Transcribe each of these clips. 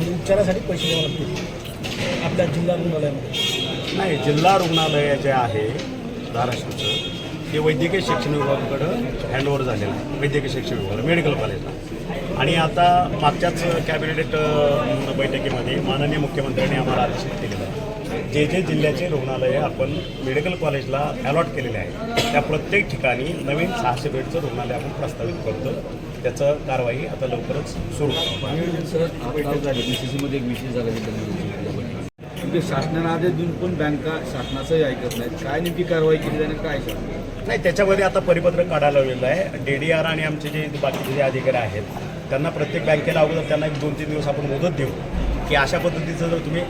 म्हणजे उपचारासाठी पैसे द्यावे लागतील. आपल्या जिल्हा रुग्णालयामध्ये. नाही जिल्हा रुग्णालय जे आहे धाराशिवचं ते वैद्यकीय शिक्षण विभागाकडं हँडओव्हर झालेलं आहे. वैद्यकीय शिक्षण विभागाला मेडिकल कॉलेजला आणि आता मागच्याच कॅबिनेट बैठकीमध्ये माननीय मुख्यमंत्र्यांनी आम्हाला आदेशित केलेलं आहे. जे जे जिल्ह्याचे रुग्णालय आपण मेडिकल कॉलेजला अलॉट केलेले आहे त्या प्रत्येक ठिकाणी नवीन सहाशे बेडचं रुग्णालय आपण प्रस्तावित करतो त्याचं कारवाई आता लवकरच सुरू. होईल. सर आता झाली बी सी सीमध्ये एक विषय झाला शासनाने आदेश देऊन पण बँका शासनाचंही ऐकत नाहीत. काय नेमकी कारवाई केली जाईल काय नाही त्याच्यामध्ये आता परिपत्रक काढायला लावलेलं आहे. डी डी आर आणि आमचे जे बाकीचे जे अधिकारी आहेत त्यांना प्रत्येक बँकेला अगोदर त्यांना एक दोन तीन दिवस आपण मुदत देऊ. की अशा पद्धतीचं जर तुम्ही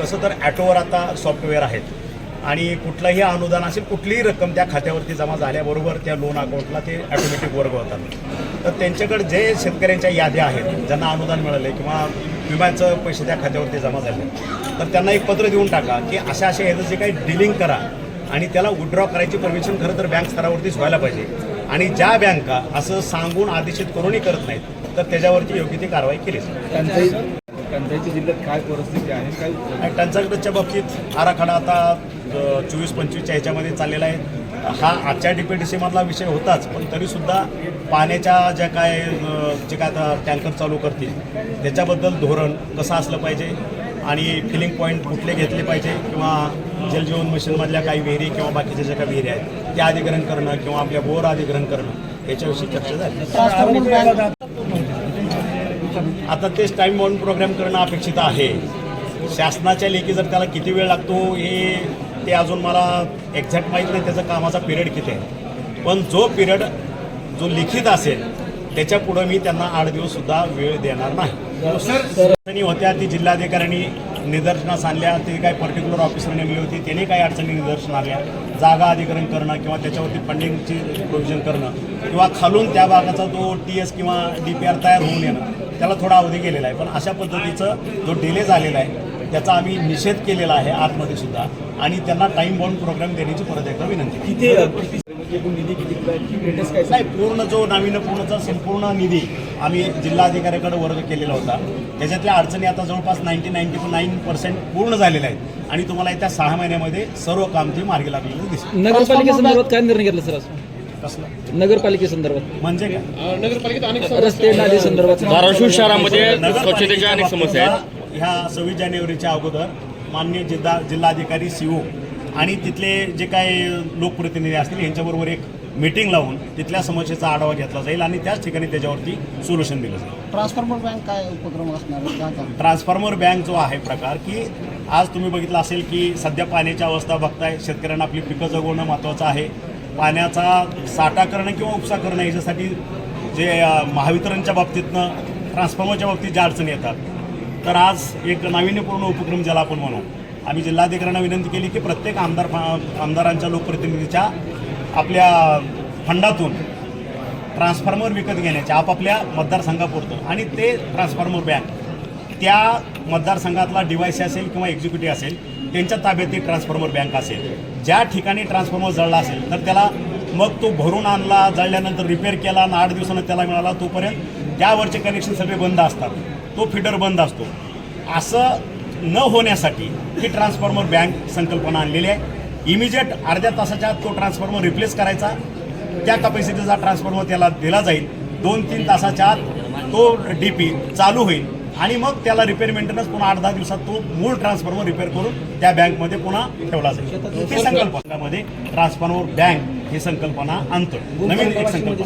कसं तर ॲटोवर आता सॉफ्टवेअर आहेत. आणि कुठलंही अनुदान असेल कुठलीही रक्कम त्या खात्यावरती जमा झाल्याबरोबर त्या लोन अकाउंटला ते ॲटोमॅटिक वर्ग होतात तर त्यांच्याकडे जे शेतकऱ्यांच्या याद्या आहेत ज्यांना अनुदान मिळाले किंवा विम्याचं पैसे त्या खात्यावरती जमा झाले तर त्यांना एक पत्र देऊन टाका की अशा अशा ह्याचं जे काही डिलिंग करा आणि त्याला विड्रॉ करायची परमिशन खरं तर बँक स्तरावरतीच व्हायला पाहिजे. आणि ज्या बँका असं सांगून आदेशित करूनही करत नाहीत तर त्याच्यावरती योग्य ती कारवाई केली टंचाईच्या जिल्ह्यात काय परिस्थिती आहे काय? आणि टंचाईच्या बाबतीत आराखडा आता चोवीस पंचवीसच्या ह्याच्यामध्ये चाललेला आहे हा आजच्या डी पी डी सीमधला विषय होताच पण तरीसुद्धा पाण्याच्या ज्या काय जे काय आता टँकर चालू करतील त्याच्याबद्दल धोरण कसं असलं पाहिजे आणि फिलिंग पॉईंट कुठले घेतले पाहिजे किंवा जलजीवन मिशनमधल्या काही विहिरी किंवा बाकीच्या ज्या काही विहिरी आहेत त्या अधिग्रहण करणं किंवा आपल्या बोर अधिग्रहण करणं याच्याविषयी चर्चा झाली आता तेच टाईम बाउंड प्रोग्राम करणं अपेक्षित आहे. शासनाच्या लेखी जर त्याला किती वेळ लागतो हे ते अजून मला एक्झॅक्ट माहीत नाही त्याचा कामाचा पिरियड किती आहे. पण जो पिरियड जो लिखित असेल त्याच्या पुढं मी त्यांना आठ दिवससुद्धा वेळ देणार नाही. अडचणी होत्या ती जिल्हाधिकाऱ्यांनी निदर्शनास आणल्या ते काही पर्टिक्युलर ऑफिसर नेमली होती त्यांनी काही अडचणी निदर्शन आल्या जागा अधिग्रहण करणं किंवा त्याच्यावरती फंडिंगची प्रोव्हिजन करणं किंवा खालून त्या भागाचा जो टी एस किंवा डी पी आर तयार होऊन येणं. त्याला थोडा अवधी गेलेला आहे. पण अशा पद्धतीचं जो डिले झालेला आहे त्याचा आम्ही निषेध केलेला आहे आतमध्ये सुद्धा. आणि त्यांना टाईम बाउंड प्रोग्राम देण्याची परत एकदा विनंती. किती एकूण निधी किती स्टेटस काय? नाही पूर्ण जो नाविन्यपूर्णचा संपूर्ण निधी आम्ही जिल्हाधिकाऱ्याकडे वर्ग केलेला होता. त्याच्यातल्या अडचणी आता जवळपास नाईन्टी नाईन्टी नाईन पर्सेंट पूर्ण झालेल्या आहेत. आणि तुम्हाला येत्या सहा महिन्यामध्ये सर्व काम ते मार्गी लागलेलं दिसेल. नगरपालिकेसंदर्भात काय निर्णय घेतला सर आज? कसलं? नगरपालिकेसंदर्भात म्हणजे काय? रस्ते नाली संदर्भात. धाराशिव शहरामध्ये स्वच्छतेच्या अनेक समस्या आहेत. ह्या सव्वीस जानेवारीच्या अगोदर मान्य जिल्हा जिल्हाधिकारी सीओ आणि तिथले जे काही लोकप्रतिनिधी असतील यांच्याबरोबर एक मीटिंग लावून तिथल्या समस्येचा आढावा घेतला जाईल आणि त्याच ठिकाणी त्याच्यावरती सोल्युशन दिलं जाईल. ट्रान्सफॉर्मर बँक काय उपक्रम असणार आहे? काय? ट्रान्सफॉर्मर बँक जो आहे प्रकार की आज तुम्ही बघितलं असेल की सध्या पाण्याची अवस्था बघताय शेतकऱ्यांना आपली पिकं जगवणं महत्त्वाचं आहे. पाण्याचा साठा करणं किंवा उपसा करणं याच्यासाठी जे महावितरणच्या बाबतीतनं ट्रान्सफॉर्मरच्या बाबतीत ज्या अडचणी येतात. तर आज एक नाविन्यपूर्ण उपक्रम ज्याला आपण म्हणू. आम्ही जिल्हाधिकाऱ्यांना विनंती केली की प्रत्येक आमदार आमदारांच्या लोकप्रतिनिधीच्या आपल्या फंडातून ट्रान्सफॉर्मर विकत घेण्याचे आपापल्या मतदारसंघापुरतं. आणि ते ट्रान्सफॉर्मर बँक त्या मतदारसंघातला डिवायसी असेल किंवा एक्झिक्युटिव्ह असेल त्यांच्या ताब्यात ती ट्रान्सफॉर्मर बँक असेल. ज्या ठिकाणी ट्रान्सफॉर्मर जळला असेल तर त्याला मग तो भरून आणला जळल्यानंतर रिपेअर केला आणि आठ दिवसानं त्याला मिळाला तोपर्यंत त्यावरचे कनेक्शन सगळे बंद असतात. तो फिडर बंद असतो. असं न होण्यासाठी ही ट्रान्सफॉर्मर बँक संकल्पना आणलेली आहे. इमिजिएट अर्ध्या तासाच्या आत तो ट्रान्सफॉर्मर रिप्लेस करायचा. त्या कपॅसिटीचा ट्रान्सफॉर्मर त्याला दिला जाईल. दोन तीन तासाच्या आत तो डी पी चालू होईल. आणि मग त्याला रिपेअर मेंटेनन्स पुन्हा आठ दहा दिवसात तो मूळ ट्रान्सफॉर्मर रिपेअर करून त्या बँकमध्ये पुन्हा ठेवला जाईल. ही संकल्पनामध्ये ट्रान्सफॉर्मर बँक ही संकल्पना आणतो नवीन एक संकल्पना.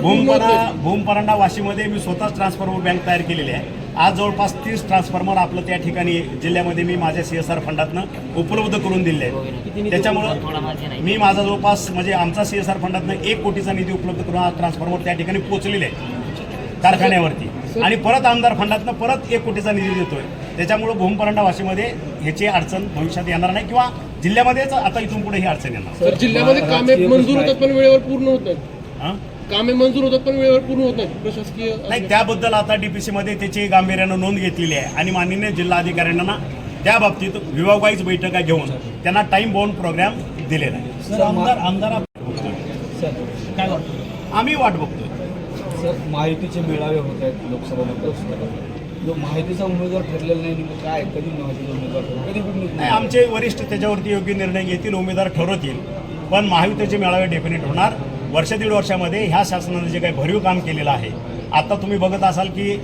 भूमपरा. भूमपरांडा वाशीमध्ये मी स्वतःच ट्रान्सफॉर्मर बँक तयार केलेली आहे. आज जवळपास तीस ट्रान्सफॉर्मर आपलं त्या ठिकाणी जिल्ह्यामध्ये मी माझ्या सी एस आर फंडातनं उपलब्ध करून दिले आहेत. त्याच्यामुळं मी माझा जवळपास म्हणजे आमचा सी एस आर फंडातनं एक कोटीचा निधी उपलब्ध करून आज ट्रान्सफॉर्मर त्या ठिकाणी पोहोचलेले आहे कारखान्यावरती. आणि परत आमदार फंडातनं परत एक कोटीचा निधी देतोय. त्याच्यामुळं भूमपरांडा वाशीमध्ये ह्याची अडचण भविष्यात येणार नाही किंवा जिल्ह्यामध्येच आता इथून पुढे ही अडचण येणार. जिल्ह्यामध्ये कामे मंजूर होतात पण वेळेवर पूर्ण होत हां? कामे मंजूर होतात पण वेळेवर पूर्ण होत नाहीत. प्रशासकीय नाही त्याबद्दल आता डीपीसी मध्ये त्याची गांभीर्यानं नोंद घेतलेली आहे. आणि माननीय जिल्हाधिकाऱ्यांना त्या बाबतीत विभागवाईज बैठका घेऊन त्यांना टाइम बाउंड प्रोग्राम दिलेला आहे. सर आमदार आमदार सर काय वाटतं? आम्ही वाट बघतोय. सर महायुतीचे मेळावे होत आहेत लोकसभा मतदारसंघात जो माहितीचा उमेदवार ठरलेला नाही नेमकं काय कधी माहितीचा उमेदवार ठरला? कधी नाही आमचे वरिष्ठ त्याच्यावरती योग्य निर्णय घेतील उमेदवार ठरवतील. पण महायुतीचे मेळावे डेफिनेट होणार. वर्ष दीड वर्षामध्ये ह्या शासनाने जे काही भरीव काम केलेलं आहे आता तुम्ही बघत असाल की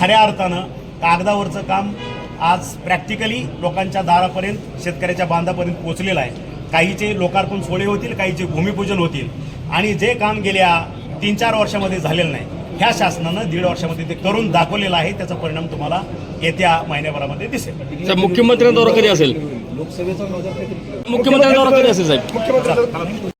खऱ्या अर्थानं कागदावरचं काम आज प्रॅक्टिकली लोकांच्या दारापर्यंत शेतकऱ्याच्या बांधापर्यंत पोहोचलेलं आहे. काहीचे लोकार्पण सोहळे होतील काहीचे भूमिपूजन होतील. आणि जे काम गेल्या तीन चार वर्षामध्ये झालेलं नाही. ह्या शासनानं दीड वर्षामध्ये ते करून दाखवलेलं आहे. त्याचा परिणाम तुम्हाला येत्या महिन्याभरामध्ये दिसेल. साहेब मुख्यमंत्र्यांचा दौरा कधी असेल? लोकसभेचा मुख्यमंत्र्यांचा दौरा कधी असेल साहेब.